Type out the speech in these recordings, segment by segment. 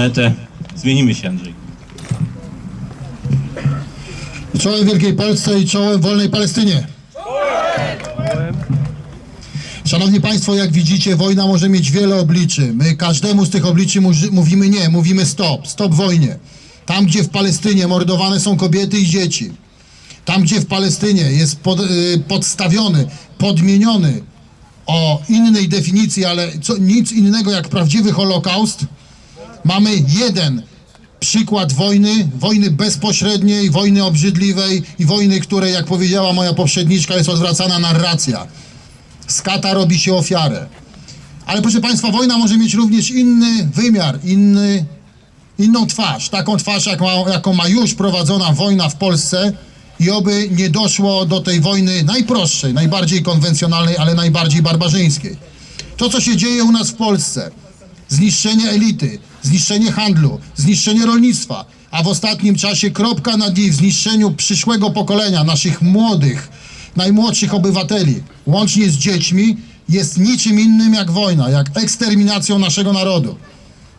planetę. Zmienimy się, Andrzej. Czołem Wielkiej Polsce i czołem wolnej Palestynie. Szanowni Państwo, jak widzicie, wojna może mieć wiele obliczy. My każdemu z tych obliczy mówimy nie, mówimy stop, stop wojnie. Tam, gdzie w Palestynie mordowane są kobiety i dzieci, tam, gdzie w Palestynie jest pod, y, podstawiony, podmieniony o innej definicji, ale co, nic innego jak prawdziwy Holokaust, mamy jeden przykład wojny, wojny bezpośredniej, wojny obrzydliwej i wojny, której, jak powiedziała moja poprzedniczka, jest odwracana narracja. Z kata robi się ofiarę. Ale proszę Państwa, wojna może mieć również inny wymiar, inny, inną twarz. Taką twarz, jak ma, jaką ma już prowadzona wojna w Polsce i oby nie doszło do tej wojny najprostszej, najbardziej konwencjonalnej, ale najbardziej barbarzyńskiej. To, co się dzieje u nas w Polsce, zniszczenie elity, zniszczenie handlu, zniszczenie rolnictwa, a w ostatnim czasie kropka nad i w zniszczeniu przyszłego pokolenia, naszych młodych, najmłodszych obywateli, łącznie z dziećmi, jest niczym innym jak wojna, jak eksterminacją naszego narodu.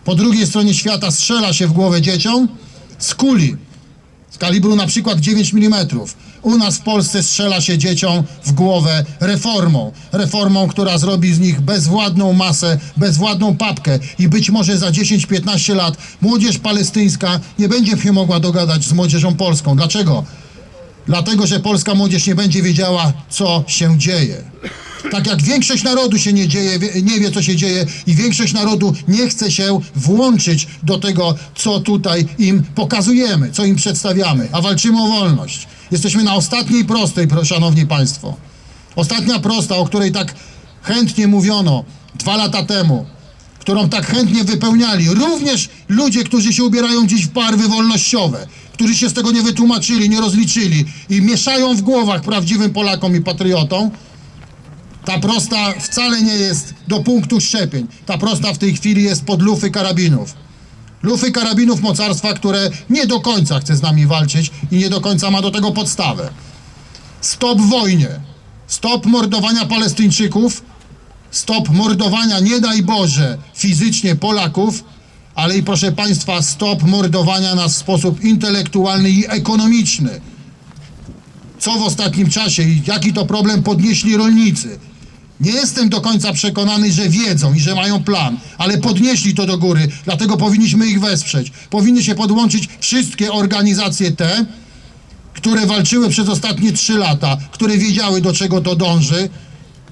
Po drugiej stronie świata strzela się w głowę dzieciom z kuli, z kalibru na przykład 9 mm. U nas w Polsce strzela się dzieciom w głowę reformą. Reformą, która zrobi z nich bezwładną masę, bezwładną papkę i być może za 10-15 lat młodzież palestyńska nie będzie się mogła dogadać z młodzieżą polską. Dlaczego? Dlatego, że polska młodzież nie będzie wiedziała, co się dzieje. Tak jak większość narodu się nie dzieje, nie wie, co się dzieje i większość narodu nie chce się włączyć do tego, co tutaj im pokazujemy, co im przedstawiamy, a walczymy o wolność. Jesteśmy na ostatniej prostej, pro- szanowni państwo. Ostatnia prosta, o której tak chętnie mówiono dwa lata temu, którą tak chętnie wypełniali również ludzie, którzy się ubierają dziś w barwy wolnościowe, którzy się z tego nie wytłumaczyli, nie rozliczyli i mieszają w głowach prawdziwym Polakom i patriotom, ta prosta wcale nie jest do punktu szczepień. Ta prosta w tej chwili jest pod lufy karabinów. Lufy karabinów mocarstwa, które nie do końca chce z nami walczyć i nie do końca ma do tego podstawę. Stop wojnie. Stop mordowania Palestyńczyków. Stop mordowania, nie daj Boże, fizycznie Polaków, ale i proszę Państwa, stop mordowania nas w sposób intelektualny i ekonomiczny co w ostatnim czasie i jaki to problem podnieśli rolnicy. Nie jestem do końca przekonany, że wiedzą i że mają plan, ale podnieśli to do góry, dlatego powinniśmy ich wesprzeć. Powinny się podłączyć wszystkie organizacje te, które walczyły przez ostatnie trzy lata, które wiedziały do czego to dąży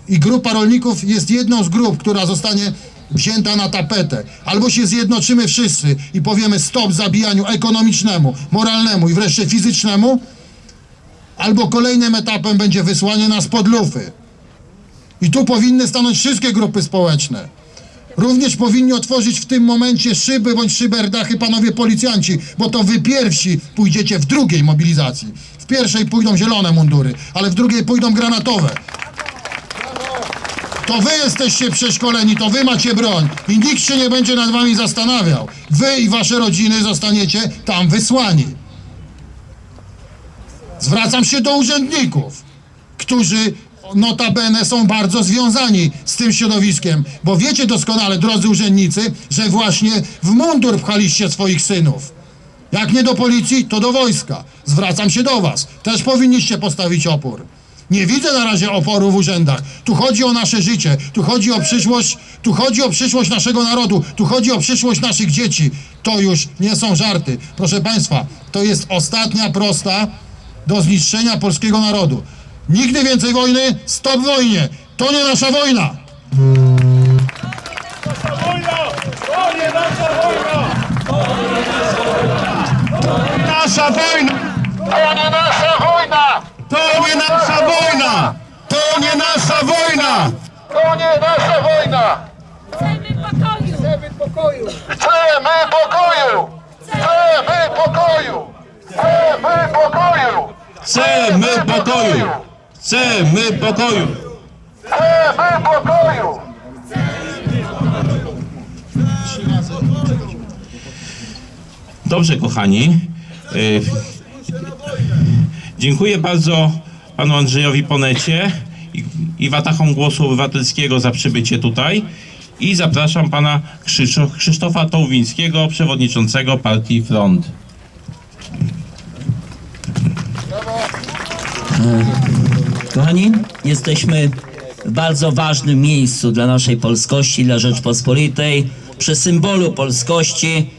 i grupa rolników jest jedną z grup, która zostanie wzięta na tapetę. Albo się zjednoczymy wszyscy i powiemy stop zabijaniu ekonomicznemu, moralnemu i wreszcie fizycznemu, albo kolejnym etapem będzie wysłanie nas pod lufy. I tu powinny stanąć wszystkie grupy społeczne. Również powinni otworzyć w tym momencie szyby bądź szyberdachy panowie policjanci, bo to wy pierwsi pójdziecie w drugiej mobilizacji. W pierwszej pójdą zielone mundury, ale w drugiej pójdą granatowe. To wy jesteście przeszkoleni, to wy macie broń i nikt się nie będzie nad wami zastanawiał. Wy i wasze rodziny zostaniecie tam wysłani. Zwracam się do urzędników, którzy notabene są bardzo związani z tym środowiskiem, bo wiecie doskonale, drodzy urzędnicy, że właśnie w mundur pchaliście swoich synów. Jak nie do policji, to do wojska. Zwracam się do was. Też powinniście postawić opór. Nie widzę na razie oporu w urzędach. Tu chodzi o nasze życie, tu chodzi o przyszłość, tu chodzi o przyszłość naszego narodu, tu chodzi o przyszłość naszych dzieci. To już nie są żarty. Proszę Państwa, to jest ostatnia prosta do zniszczenia polskiego narodu. Nigdy więcej wojny, stop wojnie. To nie nasza wojna. wojna! To nie nasza wojna! Nasza wojna! To nie nasza wojna! To nie nasza wojna! To nie nasza wojna! To nie nasza wojna! Chcemy pokoju! Chcemy pokoju! Chcemy pokoju! Chcemy pokoju! Chcemy pokoju! Chcemy pokoju! Chcemy pokoju! Dobrze, kochani. Y, Dziękuję bardzo panu Andrzejowi Ponecie i, i Watachom Głosu Obywatelskiego za przybycie tutaj. I zapraszam pana Krzysztof, Krzysztofa Tołwińskiego, przewodniczącego partii Front. Kochani, jesteśmy w bardzo ważnym miejscu dla naszej polskości, dla Rzeczpospolitej, przy symbolu polskości,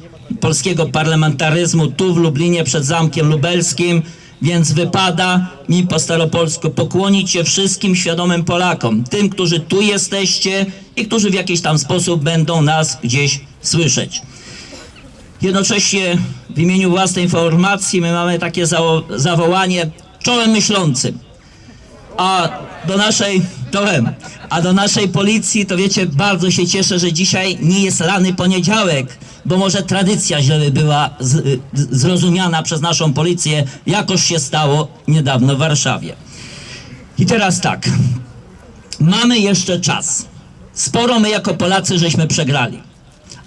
polskiego parlamentaryzmu tu w Lublinie przed Zamkiem Lubelskim, więc wypada mi po staropolsku pokłonić się wszystkim świadomym Polakom, tym, którzy tu jesteście i którzy w jakiś tam sposób będą nas gdzieś słyszeć. Jednocześnie w imieniu własnej informacji my mamy takie zawo- zawołanie czołem myślącym. A do naszej, czołem, a do naszej policji to wiecie, bardzo się cieszę, że dzisiaj nie jest lany poniedziałek, bo może tradycja źle by była z, zrozumiana przez naszą policję, jakoż się stało niedawno w Warszawie. I teraz tak, mamy jeszcze czas. Sporo my jako Polacy żeśmy przegrali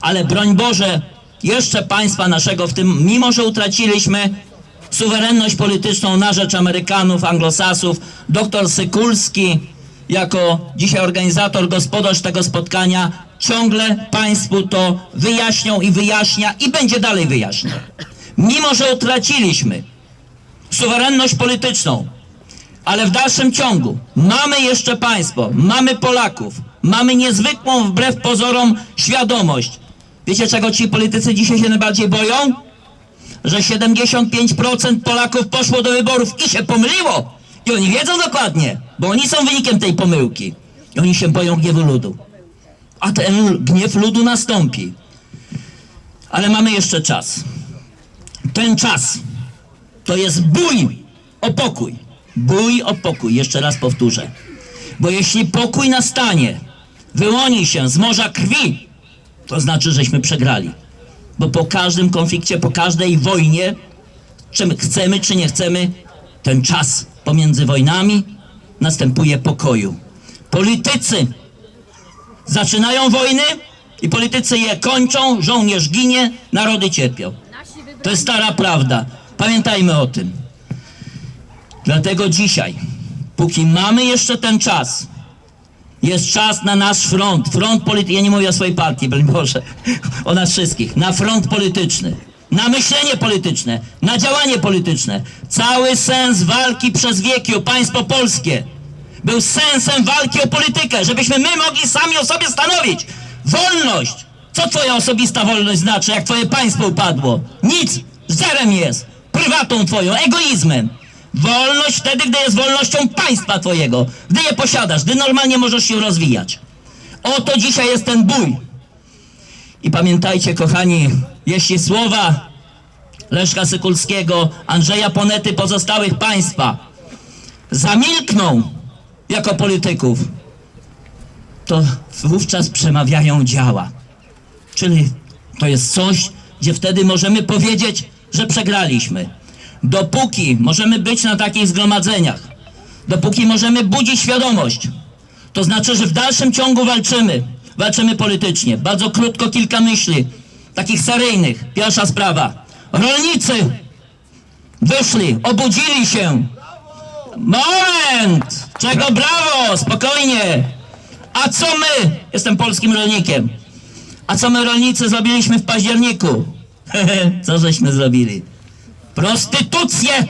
ale broń Boże, jeszcze państwa naszego w tym, mimo że utraciliśmy suwerenność polityczną na rzecz Amerykanów, Anglosasów, doktor Sykulski, jako dzisiaj organizator, gospodarz tego spotkania, ciągle państwu to wyjaśnią i wyjaśnia i będzie dalej wyjaśniał. Mimo, że utraciliśmy suwerenność polityczną, ale w dalszym ciągu mamy jeszcze państwo, mamy Polaków, mamy niezwykłą wbrew pozorom świadomość. Wiecie czego ci politycy dzisiaj się najbardziej boją? Że 75% Polaków poszło do wyborów i się pomyliło. I oni wiedzą dokładnie, bo oni są wynikiem tej pomyłki. I oni się boją gniewu ludu. A ten gniew ludu nastąpi. Ale mamy jeszcze czas. Ten czas to jest bój o pokój. Bój o pokój, jeszcze raz powtórzę. Bo jeśli pokój nastanie, wyłoni się z morza krwi, to znaczy, żeśmy przegrali. Bo po każdym konflikcie, po każdej wojnie, czy my chcemy, czy nie chcemy, ten czas pomiędzy wojnami następuje pokoju. Politycy zaczynają wojny i politycy je kończą, żołnierz ginie, narody cierpią. To jest stara prawda. Pamiętajmy o tym. Dlatego dzisiaj, póki mamy jeszcze ten czas, jest czas na nasz front. Front polityczny, ja nie mówię o swojej partii, broń Boże, o nas wszystkich. Na front polityczny, na myślenie polityczne, na działanie polityczne. Cały sens walki przez wieki o państwo polskie był sensem walki o politykę, żebyśmy my mogli sami o sobie stanowić. Wolność! Co twoja osobista wolność znaczy, jak twoje państwo upadło? Nic! Zerem jest! Prywatą twoją, egoizmem! Wolność wtedy, gdy jest wolnością państwa twojego, gdy je posiadasz, gdy normalnie możesz się rozwijać. Oto dzisiaj jest ten bój. I pamiętajcie, kochani, jeśli słowa Leszka Sykulskiego, Andrzeja Ponety, pozostałych państwa zamilkną jako polityków, to wówczas przemawiają działa. Czyli to jest coś, gdzie wtedy możemy powiedzieć, że przegraliśmy. Dopóki możemy być na takich zgromadzeniach, dopóki możemy budzić świadomość, to znaczy, że w dalszym ciągu walczymy. Walczymy politycznie. Bardzo krótko kilka myśli, takich seryjnych. Pierwsza sprawa. Rolnicy wyszli, obudzili się. Moment! Czego brawo? Spokojnie. A co my? Jestem polskim rolnikiem. A co my rolnicy zrobiliśmy w październiku? co żeśmy zrobili? Prostytucję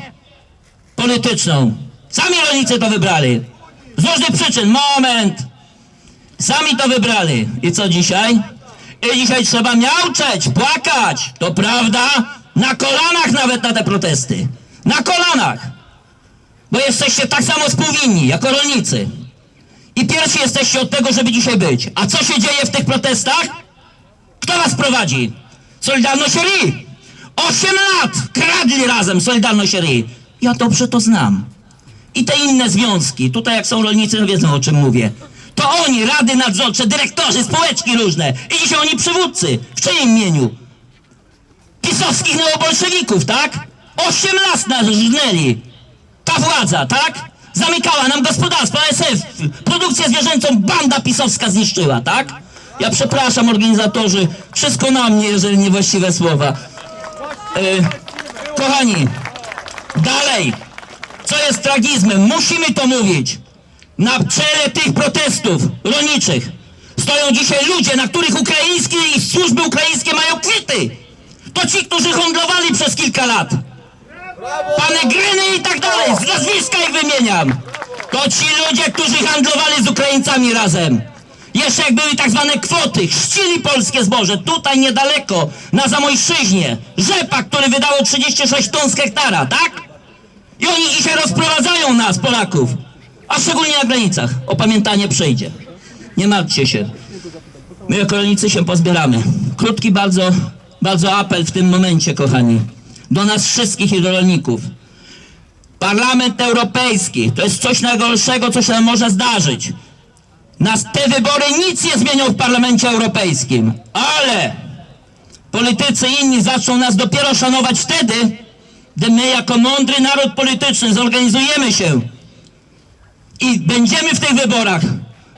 polityczną. Sami rolnicy to wybrali. Z różnych przyczyn. Moment. Sami to wybrali. I co dzisiaj? I dzisiaj trzeba miauczeć, płakać. To prawda? Na kolanach nawet na te protesty. Na kolanach. Bo jesteście tak samo współwinni, jako rolnicy. I pierwsi jesteście od tego, żeby dzisiaj być. A co się dzieje w tych protestach? Kto was prowadzi? Solidarność RI. Osiem lat kradli razem Solidarność RI. Ja dobrze to znam. I te inne związki. Tutaj jak są rolnicy, to wiedzą o czym mówię. To oni, rady nadzorcze, dyrektorzy, społeczki różne. I dzisiaj oni przywódcy. W czyim imieniu? Pisowskich neobolszewików, tak? Osiem lat nas żnęli. Ta władza, tak? Zamykała nam gospodarstwo, ASF, produkcję zwierzęcą banda pisowska zniszczyła, tak? Ja przepraszam organizatorzy, wszystko na mnie, jeżeli niewłaściwe słowa. E, kochani, dalej, co jest tragizmem, musimy to mówić. Na czele tych protestów rolniczych stoją dzisiaj ludzie, na których ukraińskie i służby ukraińskie mają kwity. To ci, którzy handlowali przez kilka lat. Pane Gryny i tak dalej, z nazwiska ich wymieniam. To ci ludzie, którzy handlowali z Ukraińcami razem. Jeszcze jak były tak zwane kwoty, chrzcili polskie zboże, tutaj niedaleko, na Zamojszczyźnie. Rzepak, który wydało 36 ton z hektara, tak? I oni dzisiaj rozprowadzają nas, Polaków. A szczególnie na granicach. Opamiętanie przyjdzie. Nie martwcie się. My jako rolnicy się pozbieramy. Krótki bardzo, bardzo apel w tym momencie, kochani. Do nas wszystkich i do rolników. Parlament Europejski to jest coś najgorszego, co się może zdarzyć. Nas te wybory nic nie zmienią w Parlamencie Europejskim. Ale politycy inni zaczną nas dopiero szanować wtedy, gdy my jako mądry naród polityczny zorganizujemy się i będziemy w tych wyborach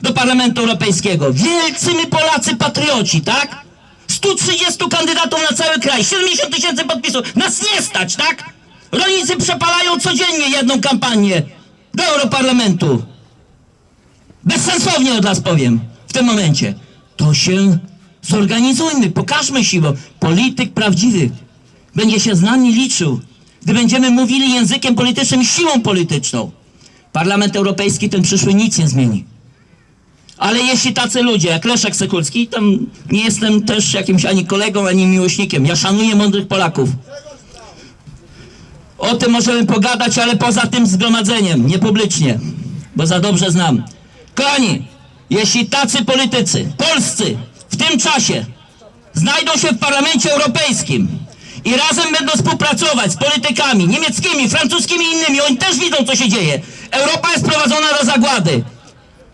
do Parlamentu Europejskiego. Wielcy my Polacy patrioci, tak? 130 kandydatów na cały kraj, 70 tysięcy podpisów. Nas nie stać, tak? Rolnicy przepalają codziennie jedną kampanię do Europarlamentu. Bezsensownie od nas powiem w tym momencie. To się zorganizujmy, pokażmy siłę. Polityk prawdziwy będzie się z nami liczył, gdy będziemy mówili językiem politycznym siłą polityczną. Parlament Europejski ten przyszły nic nie zmieni. Ale jeśli tacy ludzie jak Leszek Sekulski, tam nie jestem też jakimś ani kolegą, ani miłośnikiem. Ja szanuję mądrych Polaków. O tym możemy pogadać, ale poza tym zgromadzeniem, niepublicznie, bo za dobrze znam. Kochani, jeśli tacy politycy, polscy, w tym czasie znajdą się w Parlamencie Europejskim i razem będą współpracować z politykami niemieckimi, francuskimi i innymi, oni też widzą, co się dzieje. Europa jest prowadzona do zagłady.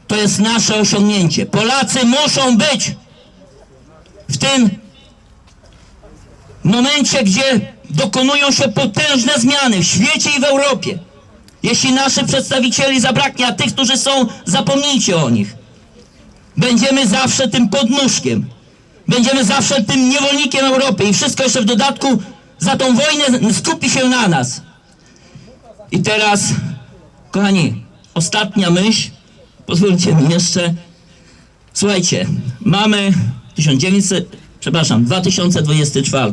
To jest nasze osiągnięcie. Polacy muszą być w tym momencie, gdzie dokonują się potężne zmiany w świecie i w Europie. Jeśli naszych przedstawicieli zabraknie, a tych, którzy są, zapomnijcie o nich. Będziemy zawsze tym podnóżkiem. Będziemy zawsze tym niewolnikiem Europy i wszystko jeszcze w dodatku za tą wojnę skupi się na nas. I teraz, kochani, ostatnia myśl. Pozwólcie mi jeszcze. Słuchajcie, mamy 1900, przepraszam, 2024.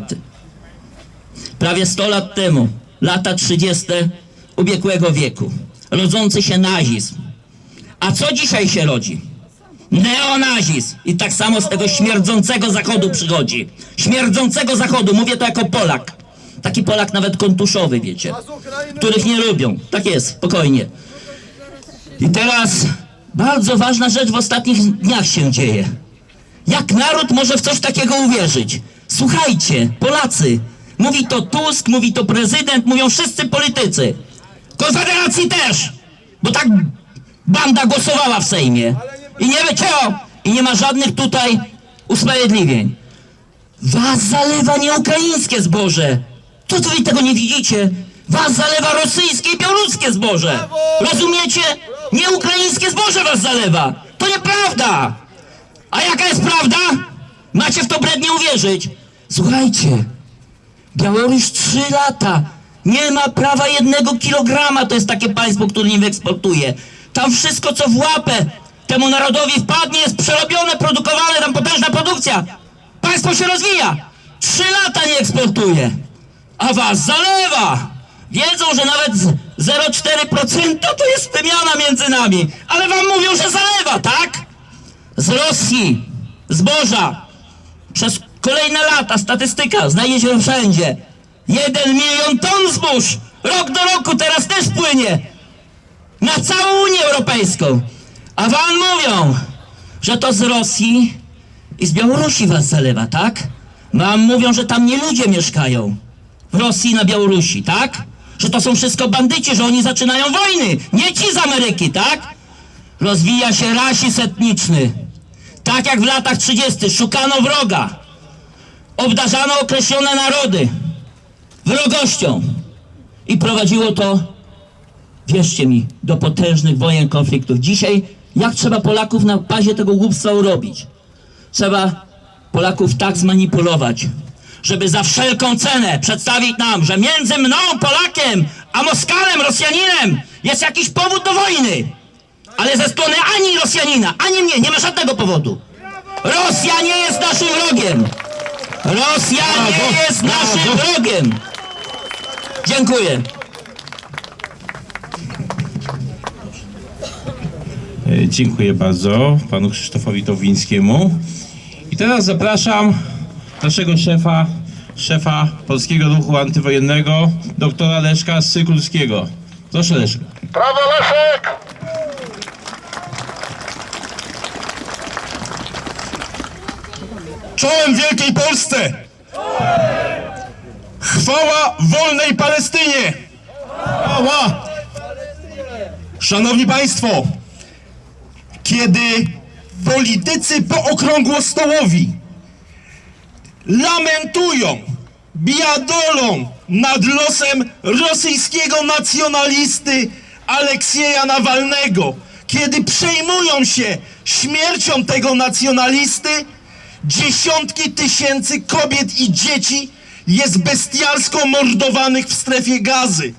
Prawie 100 lat temu, lata 30. ubiegłego wieku, rodzący się nazizm. A co dzisiaj się rodzi? Neonazizm. I tak samo z tego śmierdzącego zachodu przychodzi. Śmierdzącego zachodu, mówię to jako Polak. Taki Polak nawet kontuszowy, wiecie. Których nie lubią. Tak jest, spokojnie. I teraz bardzo ważna rzecz w ostatnich dniach się dzieje. Jak naród może w coś takiego uwierzyć? Słuchajcie, Polacy, mówi to Tusk, mówi to prezydent, mówią wszyscy politycy. Konfederacji też, bo tak banda głosowała w Sejmie. I nie wiecie o, i nie ma żadnych tutaj usprawiedliwień. Was zalewa nie ukraińskie zboże. To co wy tego nie widzicie? Was zalewa rosyjskie i białoruskie zboże. Rozumiecie? Nie ukraińskie zboże was zalewa. To nieprawda. A jaka jest prawda? Macie w to brednie uwierzyć. Słuchajcie, Białoruś trzy lata nie ma prawa jednego kilograma. To jest takie państwo, które nie wyeksportuje. Tam wszystko, co w łapę temu narodowi wpadnie, jest przerobione, produkowane, tam potężna produkcja. Państwo się rozwija. Trzy lata nie eksportuje. A was zalewa. Wiedzą, że nawet z 0,4% to jest wymiana między nami. Ale wam mówią, że zalewa, tak? Z Rosji, zboża, przez kolejne lata, statystyka, znajdzie się wszędzie. Jeden milion ton zbóż, rok do roku, teraz też płynie. Na całą Unię Europejską. A wam mówią, że to z Rosji i z Białorusi was zalewa, tak? Wam mówią, że tam nie ludzie mieszkają. W Rosji i na Białorusi, tak? Że to są wszystko bandyci, że oni zaczynają wojny. Nie ci z Ameryki, tak? Rozwija się rasizm etniczny. Tak jak w latach 30. szukano wroga. Obdarzano określone narody wrogością. I prowadziło to, wierzcie mi, do potężnych wojen, konfliktów. Dzisiaj, jak trzeba Polaków na bazie tego głupstwa urobić? Trzeba Polaków tak zmanipulować, żeby za wszelką cenę przedstawić nam, że między mną, Polakiem, a Moskalem, Rosjaninem jest jakiś powód do wojny. Ale ze strony ani Rosjanina, ani mnie nie ma żadnego powodu. Rosja nie jest naszym wrogiem! Rosja nie jest naszym wrogiem! Dziękuję. E, Dziękuję bardzo panu Krzysztofowi Towińskiemu. I teraz zapraszam naszego szefa, szefa Polskiego Ruchu Antywojennego, doktora Leszka Sykulskiego. Proszę Leszka. Brawo Leszek! Czołem Wielkiej Polsce! Chwała wolnej Palestynie! Chwała! Szanowni Państwo, kiedy politycy pookrągłostołowi lamentują, biadolą nad losem rosyjskiego nacjonalisty Aleksieja Nawalnego, kiedy przejmują się śmiercią tego nacjonalisty, dziesiątki tysięcy kobiet i dzieci jest bestialsko mordowanych w strefie gazy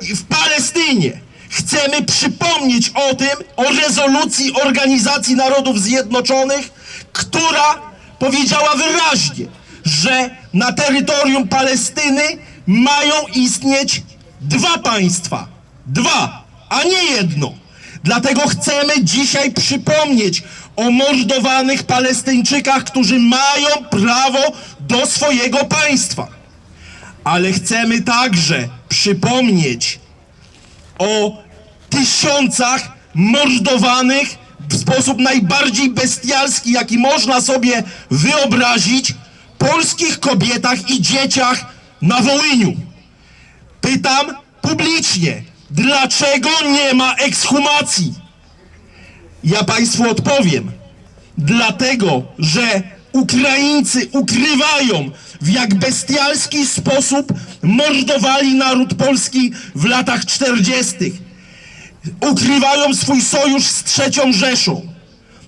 w Palestynie. Chcemy przypomnieć o tym, o rezolucji Organizacji Narodów Zjednoczonych, która powiedziała wyraźnie, że na terytorium Palestyny mają istnieć dwa państwa. Dwa, a nie jedno. Dlatego chcemy dzisiaj przypomnieć o mordowanych Palestyńczykach, którzy mają prawo do swojego państwa. Ale chcemy także przypomnieć o tysiącach mordowanych w sposób najbardziej bestialski, jaki można sobie wyobrazić, polskich kobietach i dzieciach na Wołyniu. Pytam publicznie, dlaczego nie ma ekshumacji? Ja Państwu odpowiem. Dlatego, że Ukraińcy ukrywają, w jak bestialski sposób mordowali naród polski w latach 40. Ukrywają swój sojusz z trzecią Rzeszą.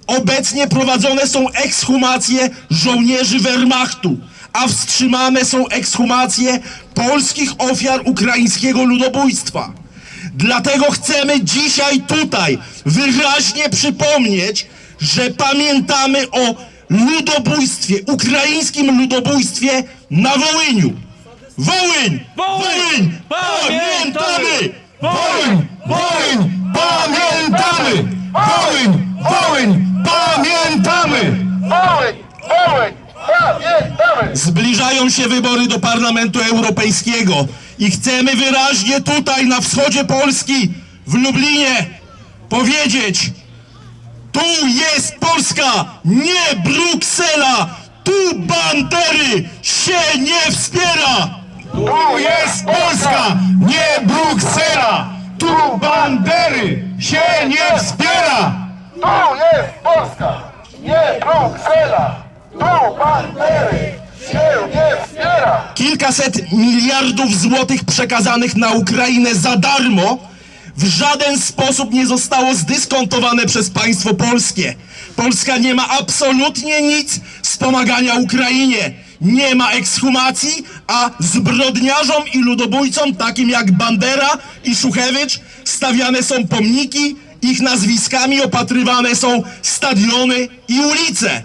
Obecnie prowadzone są ekshumacje żołnierzy Wehrmachtu, a wstrzymane są ekshumacje polskich ofiar ukraińskiego ludobójstwa. Dlatego chcemy dzisiaj tutaj wyraźnie przypomnieć, że pamiętamy o ludobójstwie, ukraińskim ludobójstwie na Wołyniu. Wołyń! Wołyń! Pamiętamy! Wołyń! Wołyń! Pamiętamy! Wołyń! Wołyń! Pamiętamy! Wołyń! Wołyń! Pamiętamy! Zbliżają się wybory do Parlamentu Europejskiego i chcemy wyraźnie tutaj na wschodzie Polski, w Lublinie, powiedzieć: Tu jest Polska, nie Bruksela! Tu bandery się nie wspiera! Tu jest Polska, nie Bruksela! Tu bandery się nie wspiera! Tu jest Polska! Nie Bruksela! Tu bandery się nie wspiera! kilkaset miliardów złotych przekazanych na Ukrainę za darmo w żaden sposób nie zostało zdyskontowane przez państwo polskie. Polska nie ma absolutnie nic z pomagania Ukrainie. Nie ma ekshumacji, a zbrodniarzom i ludobójcom takim jak Bandera i Szuchewicz stawiane są pomniki, ich nazwiskami opatrywane są stadiony i ulice.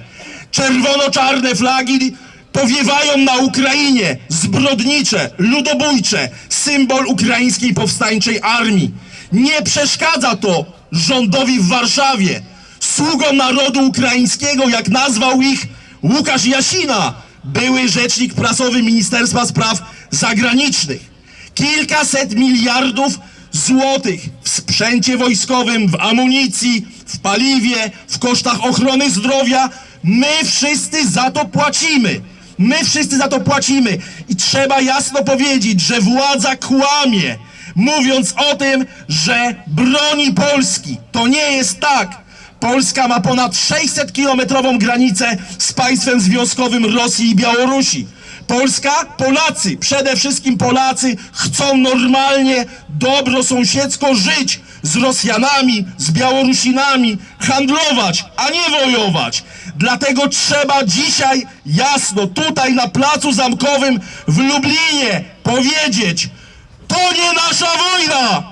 Czerwono-czarne flagi powiewają na Ukrainie zbrodnicze, ludobójcze, symbol ukraińskiej powstańczej armii. Nie przeszkadza to rządowi w Warszawie, sługom narodu ukraińskiego, jak nazwał ich Łukasz Jasina, były rzecznik prasowy Ministerstwa Spraw Zagranicznych. Kilkaset miliardów złotych w sprzęcie wojskowym, w amunicji, w paliwie, w kosztach ochrony zdrowia. My wszyscy za to płacimy. My wszyscy za to płacimy. I trzeba jasno powiedzieć, że władza kłamie, mówiąc o tym, że broni Polski. To nie jest tak. Polska ma ponad 600-kilometrową granicę z państwem związkowym Rosji i Białorusi. Polska, Polacy, przede wszystkim Polacy chcą normalnie, dobro sąsiedzko żyć z Rosjanami, z Białorusinami, handlować, a nie wojować. Dlatego trzeba dzisiaj jasno tutaj na Placu Zamkowym w Lublinie powiedzieć, to nie nasza wojna!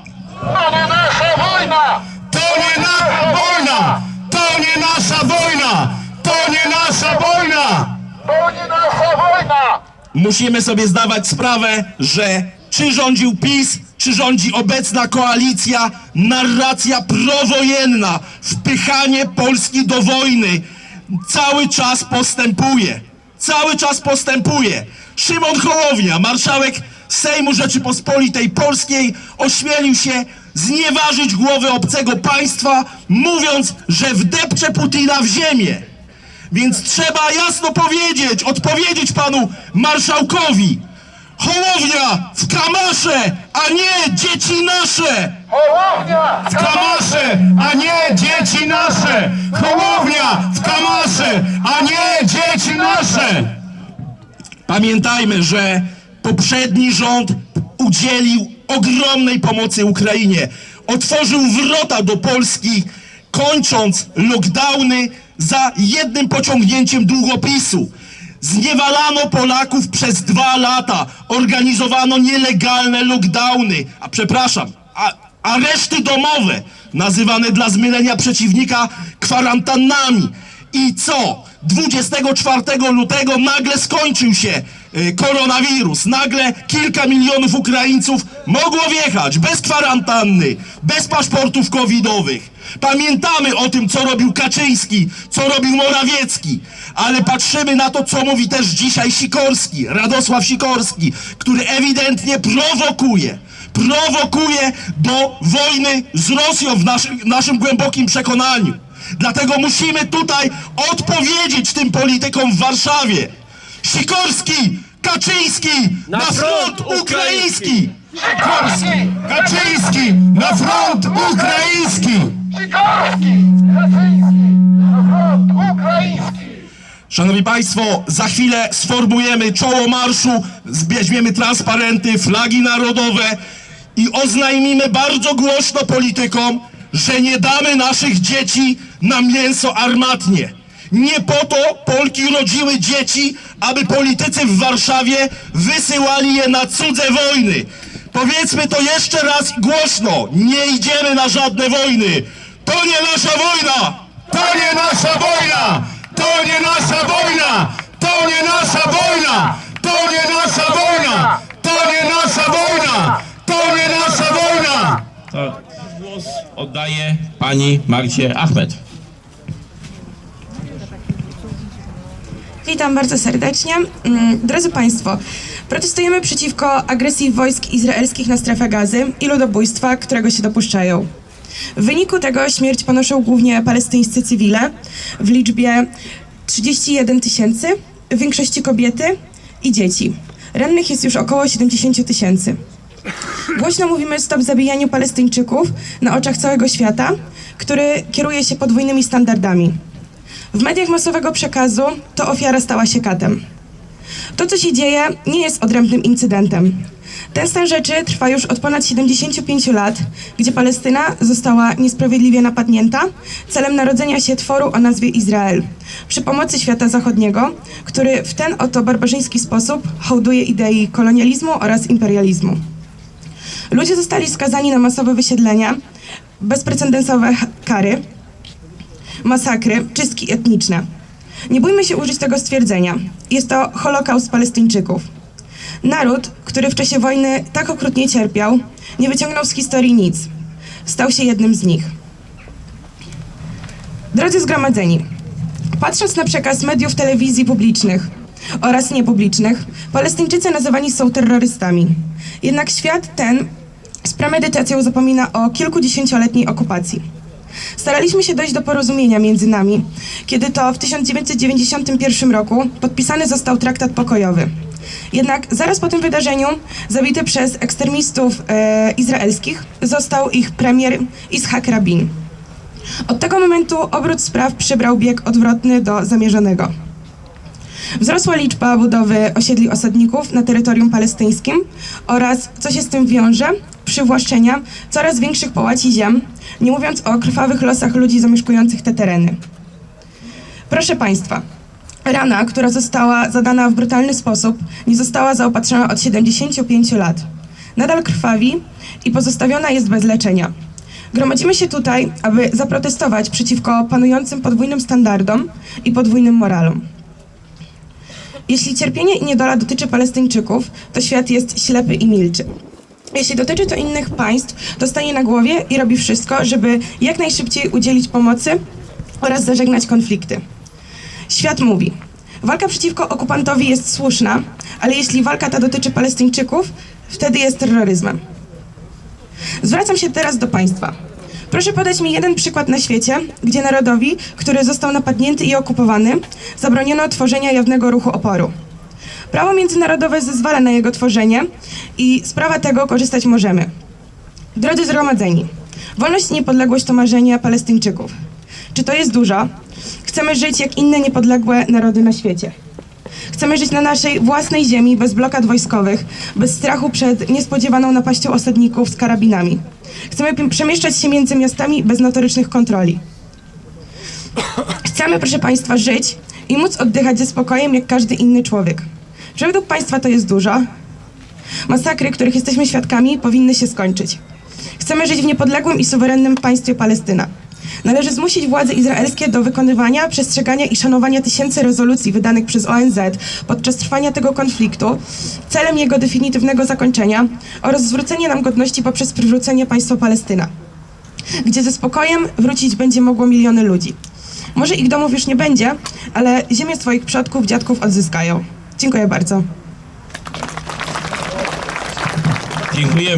To nie nasza wojna! To nie nasza wojna! To nie nasza wojna! To nie nasza wojna! To nie nasza wojna! Musimy sobie zdawać sprawę, że czy rządził PiS, czy rządzi obecna koalicja, narracja prowojenna, wpychanie Polski do wojny cały czas postępuje. Cały czas postępuje. Szymon Hołownia, marszałek Sejmu Rzeczypospolitej Polskiej, ośmielił się znieważyć głowę obcego państwa, mówiąc, że wdepcze Putina w ziemię. Więc trzeba jasno powiedzieć, odpowiedzieć panu marszałkowi. Hołownia w kamasze, a nie dzieci nasze! Hołownia! W kamasze, a nie dzieci nasze! Hołownia w kamasze, a nie dzieci nasze! Pamiętajmy, że poprzedni rząd udzielił ogromnej pomocy Ukrainie. Otworzył wrota do Polski, kończąc lockdowny za jednym pociągnięciem długopisu. Zniewalano Polaków przez dwa lata. Organizowano nielegalne lockdowny. A przepraszam, a, areszty domowe, nazywane dla zmylenia przeciwnika kwarantannami. I co? 24 lutego nagle skończył się koronawirus. Nagle kilka milionów Ukraińców mogło wjechać bez kwarantanny, bez paszportów covidowych. Pamiętamy o tym, co robił Kaczyński, co robił Morawiecki, ale patrzymy na to, co mówi też dzisiaj Sikorski, Radosław Sikorski, który ewidentnie prowokuje prowokuje do wojny z Rosją w naszym głębokim przekonaniu. Dlatego musimy tutaj odpowiedzieć tym politykom w Warszawie. Sikorski, Kaczyński, na, front ukraiński! Sikorski! Kaczyński, na front ukraiński! Sikorski! Kaczyński! Na front ukraiński! Szanowni Państwo, za chwilę sformujemy czoło marszu, weźmiemy transparenty, flagi narodowe i oznajmimy bardzo głośno politykom, że nie damy naszych dzieci na mięso armatnie. Nie po to Polki rodziły dzieci, aby politycy w Warszawie wysyłali je na cudze wojny. Powiedzmy to jeszcze raz głośno. Nie idziemy na żadne wojny. To nie nasza wojna! To nie nasza wojna! To nie nasza wojna! To nie nasza wojna! To nie nasza wojna! To nie nasza wojna! To nie nasza wojna! To głos oddaję pani Marcie Achmed. Witam bardzo serdecznie. Mm, Drodzy Państwo, protestujemy przeciwko agresji wojsk izraelskich na strefę gazy i ludobójstwa, którego się dopuszczają. W wyniku tego śmierć ponoszą głównie palestyńscy cywile w liczbie 31 tysięcy, w większości kobiety i dzieci. Rannych jest już około 70 tysięcy. Głośno mówimy stop zabijaniu Palestyńczyków na oczach całego świata, który kieruje się podwójnymi standardami. W mediach masowego przekazu to ofiara stała się katem. To, co się dzieje, nie jest odrębnym incydentem. Ten stan rzeczy trwa już od ponad 75 lat, gdzie Palestyna została niesprawiedliwie napadnięta celem narodzenia się tworu o nazwie Izrael przy pomocy świata zachodniego, który w ten oto barbarzyński sposób hołduje idei kolonializmu oraz imperializmu. Ludzie zostali skazani na masowe wysiedlenia, bezprecedensowe kary, masakry, czystki etniczne. Nie bójmy się użyć tego stwierdzenia. Jest to Holokaust Palestyńczyków. Naród, który w czasie wojny tak okrutnie cierpiał, nie wyciągnął z historii nic. Stał się jednym z nich. Drodzy zgromadzeni, patrząc na przekaz mediów telewizji publicznych oraz niepublicznych, Palestyńczycy nazywani są terrorystami. Jednak świat ten z premedytacją zapomina o kilkudziesięcioletniej okupacji. Staraliśmy się dojść do porozumienia między nami, kiedy to w 1991 roku podpisany został traktat pokojowy. Jednak zaraz po tym wydarzeniu, zabity przez ekstremistów e, izraelskich, został ich premier Ishak Rabin. Od tego momentu obrót spraw przybrał bieg odwrotny do zamierzonego. Wzrosła liczba budowy osiedli osadników na terytorium palestyńskim oraz, co się z tym wiąże, przywłaszczenia coraz większych połaci ziem, nie mówiąc o krwawych losach ludzi zamieszkujących te tereny. Proszę Państwa, rana, która została zadana w brutalny sposób, nie została zaopatrzona od 75 lat. Nadal krwawi i pozostawiona jest bez leczenia. Gromadzimy się tutaj, aby zaprotestować przeciwko panującym podwójnym standardom i podwójnym moralom. Jeśli cierpienie i niedola dotyczy Palestyńczyków, to świat jest ślepy i milczy. Jeśli dotyczy to innych państw, to staje na głowie i robi wszystko, żeby jak najszybciej udzielić pomocy oraz zażegnać konflikty. Świat mówi: walka przeciwko okupantowi jest słuszna, ale jeśli walka ta dotyczy Palestyńczyków, wtedy jest terroryzmem. Zwracam się teraz do państwa. Proszę podać mi jeden przykład na świecie, gdzie narodowi, który został napadnięty i okupowany, zabroniono tworzenia jawnego ruchu oporu. Prawo międzynarodowe zezwala na jego tworzenie i z prawa tego korzystać możemy. Drodzy zgromadzeni, wolność i niepodległość to marzenia Palestyńczyków. Czy to jest dużo? Chcemy żyć jak inne niepodległe narody na świecie. Chcemy żyć na naszej własnej ziemi bez blokad wojskowych, bez strachu przed niespodziewaną napaścią osadników z karabinami. Chcemy przemieszczać się między miastami bez notorycznych kontroli. Chcemy, proszę Państwa, żyć i móc oddychać ze spokojem jak każdy inny człowiek. Czy według Państwa to jest dużo? Masakry, których jesteśmy świadkami, powinny się skończyć. Chcemy żyć w niepodległym i suwerennym państwie Palestyna. Należy zmusić władze izraelskie do wykonywania, przestrzegania i szanowania tysięcy rezolucji wydanych przez ONZ podczas trwania tego konfliktu, celem jego definitywnego zakończenia oraz zwrócenie nam godności poprzez przywrócenie państwa Palestyna, gdzie ze spokojem wrócić będzie mogło miliony ludzi. Może ich domów już nie będzie, ale ziemię swoich przodków, dziadków odzyskają. Dziękuję bardzo. Dziękuję.